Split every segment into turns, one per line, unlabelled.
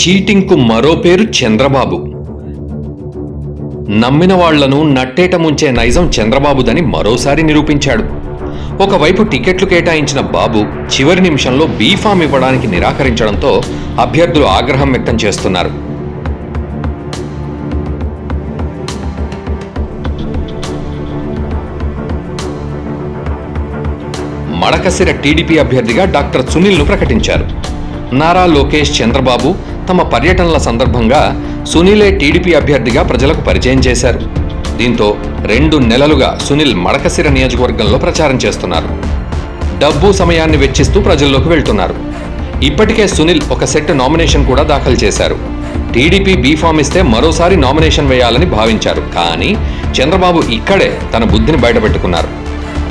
చీటింగ్కు మరో పేరు చంద్రబాబు. నమ్మిన వాళ్ళను నట్టేట ముంచే నైజం చంద్రబాబుదని మరోసారి నిరూపించాడు. ఒకవైపు టికెట్లు కేటాయించిన బాబు చివరి నిమిషంలో బీఫామ్ ఇవ్వడానికి నిరాకరించడంతో అభ్యర్థులు ఆగ్రహం వ్యక్తం చేస్తున్నారు. మడకసిర టీడీపీ అభ్యర్థిగా డాక్టర్ సునీల్ను ప్రకటించారు. నారా లోకేష్ చంద్రబాబు తమ పర్యటనల సందర్భంగా సునీలే టీడీపీ అభ్యర్థిగా ప్రజలకు పరిచయం చేశారు. దీంతో రెండు నెలలుగా సునీల్ మడకసిర నియోజకవర్గంలో ప్రచారం చేస్తున్నారు. డబ్బు సమయాన్ని వెచ్చిస్తూ ప్రజల్లోకి వెళ్తున్నారు. ఇప్పటికే సునీల్ ఒక సెట్ నామినేషన్ కూడా దాఖలు చేశారు. టీడీపీ బీఫామ్ ఇస్తే మరోసారి నామినేషన్ వేయాలని భావించారు. కానీ చంద్రబాబు ఇక్కడే తన బుద్ధిని బయటపెట్టుకున్నారు.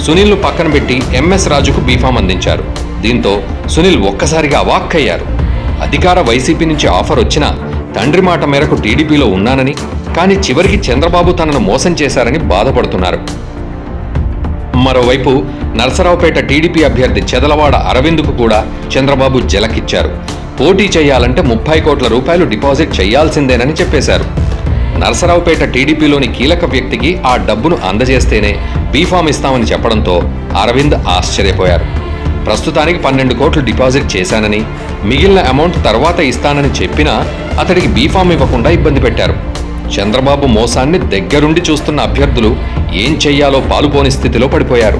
సునీల్ను పక్కన పెట్టి ఎంఎస్ రాజుకు బీఫామ్ అందించారు. దీంతో సునీల్ ఒక్కసారిగా అవాక్కయ్యారు. అధికార వైసీపీ నుంచి ఆఫర్ వచ్చినా తండ్రి మాట మేరకు టీడీపీలో ఉన్నానని కానీ చివరికి చంద్రబాబు తనను మోసం చేశారని బాధపడుతున్నారు. మరోవైపు నరసరావుపేట టీడీపీ అభ్యర్థి చెదలవాడ అరవింద్కు కూడా చంద్రబాబు జలకిచ్చారు. పోటీ చేయాలంటే ముప్పై కోట్ల రూపాయలు డిపాజిట్ చేయాల్సిందేనని చెప్పేశారు. నరసరావుపేట టీడీపీలోని కీలక వ్యక్తికి ఆ డబ్బును అందజేస్తేనే బీఫామ్ ఇస్తామని చెప్పడంతో అరవింద్ ఆశ్చర్యపోయారు. ప్రస్తుతానికి పన్నెండు కోట్లు డిపాజిట్ చేశానని మిగిలిన అమౌంట్ తర్వాత ఇస్తానని చెప్పినా అతడికి బీఫామ్ ఇవ్వకుండా ఇబ్బంది పెట్టారు. చంద్రబాబు మోసాన్ని దగ్గరుండి చూస్తున్న అభ్యర్థులు ఏం చెయ్యాలో పాలుపోని స్థితిలో పడిపోయారు.